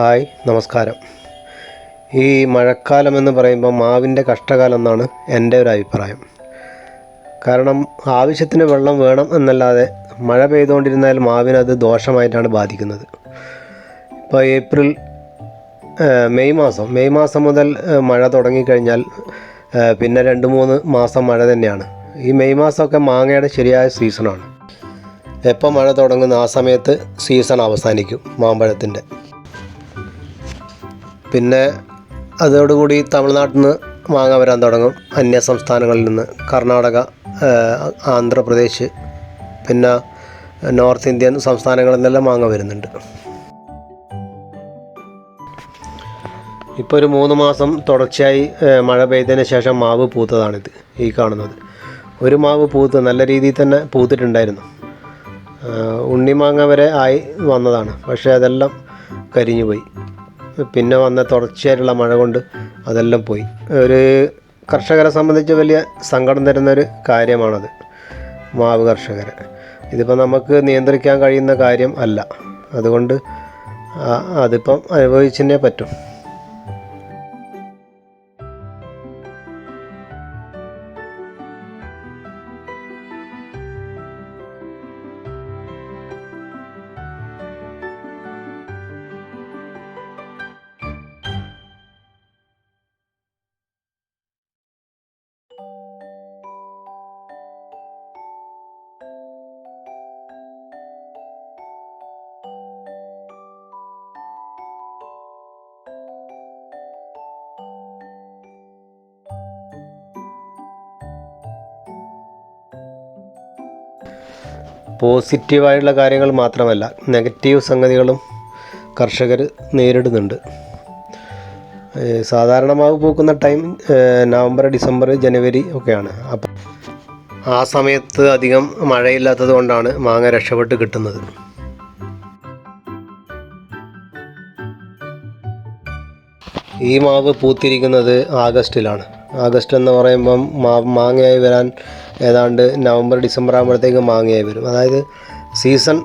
Hi നമസ്കാരം. ഈ മഴക്കാലം എന്ന് പറയുമ്പോൾ മാവിന്റെ കഷ്ടകാലം എന്നാണ് എന്റെ ഒരു അഭിപ്രായം. കാരണം ആവശ്യത്തിന് വെള്ളം വേണം എന്നല്ലാതെ മഴ പെയ്തുകൊണ്ടിരുന്നാൽ മാവിനത് ദോഷമായിട്ടാണ് ബാധിക്കുന്നത്. ഇപ്പോൾ ഏപ്രിൽ മെയ് മാസം മെയ് മാസം മുതൽ മഴ തുടങ്ങിക്കഴിഞ്ഞാൽ പിന്നെ രണ്ട് മൂന്ന് മാസം മഴ തന്നെയാണ്. ഈ മെയ് മാസമൊക്കെ മാങ്ങയുടെ ശരിയായ സീസണാണ്. എപ്പോൾ മഴ തുടങ്ങുന്ന ആ സമയത്ത് സീസൺ അവസാനിക്കും മാമ്പഴത്തിന്റെ. പിന്നെ അതോടുകൂടി തമിഴ്നാട്ടിൽ നിന്ന് മാങ്ങ വരാൻ തുടങ്ങും. അന്യ സംസ്ഥാനങ്ങളിൽ നിന്ന്. കർണാടക ആന്ധ്രാപ്രദേശ് പിന്നെ നോർത്ത് ഇന്ത്യൻ സംസ്ഥാനങ്ങളിൽ നിന്നെല്ലാം മാങ്ങ വരുന്നുണ്ട്. ഇപ്പോൾ ഒരു മൂന്ന് മാസം തുടർച്ചയായി മഴ പെയ്തതിന് ശേഷം മാവ് പൂത്തതാണിത് ഈ കാണുന്നത്. ഒരു മാവ് പൂത്ത് നല്ല രീതിയിൽ തന്നെ പൂത്തിട്ടുണ്ടായിരുന്നു. ഉണ്ണിമാങ്ങ വരെ ആയി വന്നതാണ്. പക്ഷേ അതെല്ലാം കരിഞ്ഞു പോയി പിന്നെ വന്ന തുടർച്ചയായിട്ടുള്ള മഴ കൊണ്ട് അതെല്ലാം പോയി. ഒരു കർഷകരെ സംബന്ധിച്ച് വലിയ സങ്കടം തരുന്നൊരു കാര്യമാണത്. മാവ് കർഷകരെ. ഇതിപ്പോൾ നമുക്ക് നിയന്ത്രിക്കാൻ കഴിയുന്ന കാര്യം അല്ല. അതുകൊണ്ട് അതിപ്പം അനുഭവിച്ചേ പറ്റും. പോസിറ്റീവായിട്ടുള്ള കാര്യങ്ങൾ മാത്രമല്ല നെഗറ്റീവ് സംഗതികളും കർഷകർ നേരിടുന്നുണ്ട്. സാധാരണ പൂക്കുന്ന ടൈം നവംബർ ഡിസംബർ ജനുവരി ഒക്കെയാണ്. അപ്പം ആ സമയത്ത് അധികം മഴയില്ലാത്തത് കൊണ്ടാണ് മാങ്ങ രക്ഷപ്പെട്ട് കിട്ടുന്നത്. ഈ മാവ് പൂത്തിരിക്കുന്നത് ആഗസ്റ്റിലാണ്. ആഗസ്റ്റ് എന്ന് പറയുമ്പം മാ മാങ്ങയായി വരാൻ ഏതാണ്ട് നവംബർ ഡിസംബർ ആകുമ്പോഴത്തേക്ക് മാങ്ങയായി വരും. അതായത് സീസൺ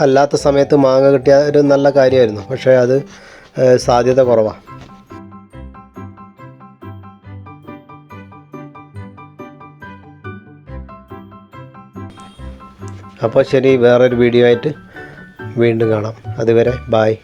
അല്ലാത്ത സമയത്ത് മാങ്ങ കിട്ടിയ ഒരു നല്ല കാര്യമായിരുന്നു. പക്ഷേ അത് സാധ്യത കുറവാണ് അപ്പോൾ ശരി വേറൊരു വീഡിയോ ആയിട്ട് വീണ്ടും കാണാം. അതുവരെ ബായ്